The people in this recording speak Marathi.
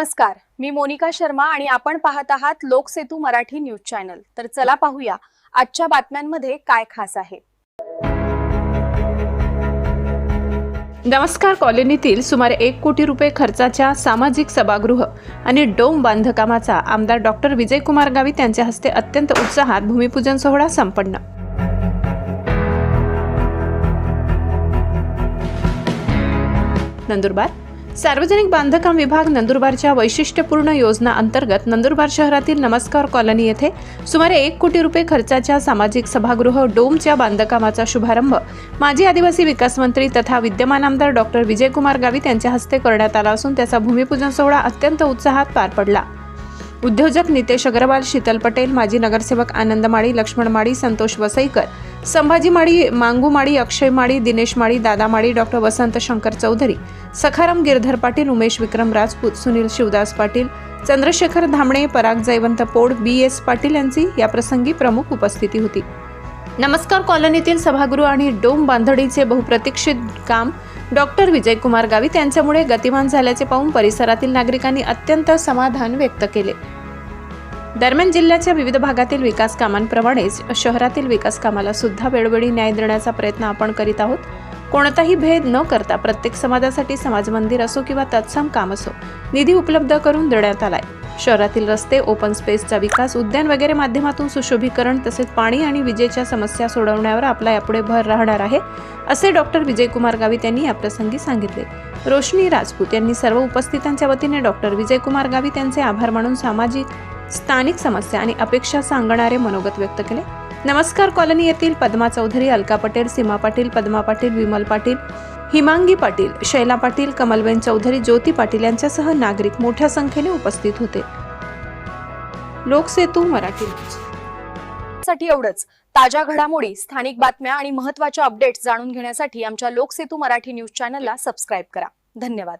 नमस्कार मी मोनिका शर्मा आणि आपण पाहत आहात लोकसेतू मराठी न्यूज चॅनल. तर चला पाहूया आजच्या बातम्यांमध्ये काय खास आहे. नमस्कार कॉलनीतील सुमारे एक कोटी रुपये खर्चाच्या सामाजिक सभागृह आणि डोम बांधकामाचा आमदार डॉक्टर विजयकुमार गावित यांच्या हस्ते अत्यंत उत्साहात भूमिपूजन सोहळा संपन्न. नंदुरबार सार्वजनिक बांधकाम विभाग नंदुरबारच्या वैशिष्ट्यपूर्ण योजना अंतर्गत नंदुरबार शहरातील नमस्कार कॉलनी येथे सुमारे एक कोटी रुपये खर्चाच्या सामाजिक सभागृह डोमच्या बांधकामाचा शुभारंभ माजी आदिवासी विकास मंत्री तथा विद्यमान आमदार डॉक्टर विजयकुमार गावित यांच्या हस्ते करण्यात आला असून त्याचा भूमिपूजन सोहळा अत्यंत उत्साहात पार पडला. उद्योजक नितेश अग्रवाल शीतल पटेल माजी नगरसेवक आनंद माळी लक्ष्मण माळी संतोष वसईकर संभाजी माळी मांगू माळी अक्षय Mali Dinesh Mali Dada Mali doctor Vasant Shankar Chaudhari Sakharam Girdhar Patil Umesh Vikram Rajput Sunil Shivdas Patil Chandrashekhar Dhamane Parag Jaywant Pod B. S. Patil यांची याप्रसंगी प्रमुख उपस्थिती होती. नमस्कार कॉलनीतील सभागृह आणि डोम बांधणीचे बहुप्रतीक्षित काम डॉक्टर विजयकुमार गावित यांच्यामुळे गतिमान झाल्याचे पाहून परिसरातील नागरिकांनी अत्यंत समाधान व्यक्त केले. दरम्यान जिल्ह्याच्या विविध भागातील विकास कामांप्रमाणेच शहरातील विकास कामाला सुद्धा वेळोवेळी न्याय देण्याचा प्रयत्न आपण करीत आहोत. कोणताही भेद न करता प्रत्येक समाजासाठी समाज मंदिर असो किंवा तत्सम काम असो निधी उपलब्ध करून देण्यात आलाय. शहरातील रस्ते ओपन स्पेसचा विकास उद्यान वगैरे माध्यमातून सुशोभीकरण तसेच पाणी आणि विजेच्या समस्या सोडवण्यावर आपला यापुढे भर राहणार आहे असे डॉक्टर विजयकुमार गावित यांनी याप्रसंगी सांगितले. रोशनी राजपूत यांनी सर्व उपस्थितांच्या वतीने डॉक्टर विजयकुमार गावित यांचे आभार मानून सामाजिक स्थानिक समस्या आणि अपेक्षा सांगणारे मनोगत व्यक्त केले. नमस्कार कॉलनी येथील पद्मा चौधरी अलका पटेल सीमा पाटील पद्मा पाटील विमल पाटील हिमांगी पाटील शैला पाटील कमलबेन चौधरी ज्योती पाटील यांच्यासह नागरिक मोठ्या संख्येने उपस्थित होते. लोकसेतू मराठी साठी एवढंच. ताज्या घडामोडी स्थानिक बातम्या आणि महत्त्वाच्या अपडेट्स जाणून घेण्यासाठी आमच्या लोकसेतू मराठी न्यूज चॅनलला सबस्क्राईब करा. धन्यवाद.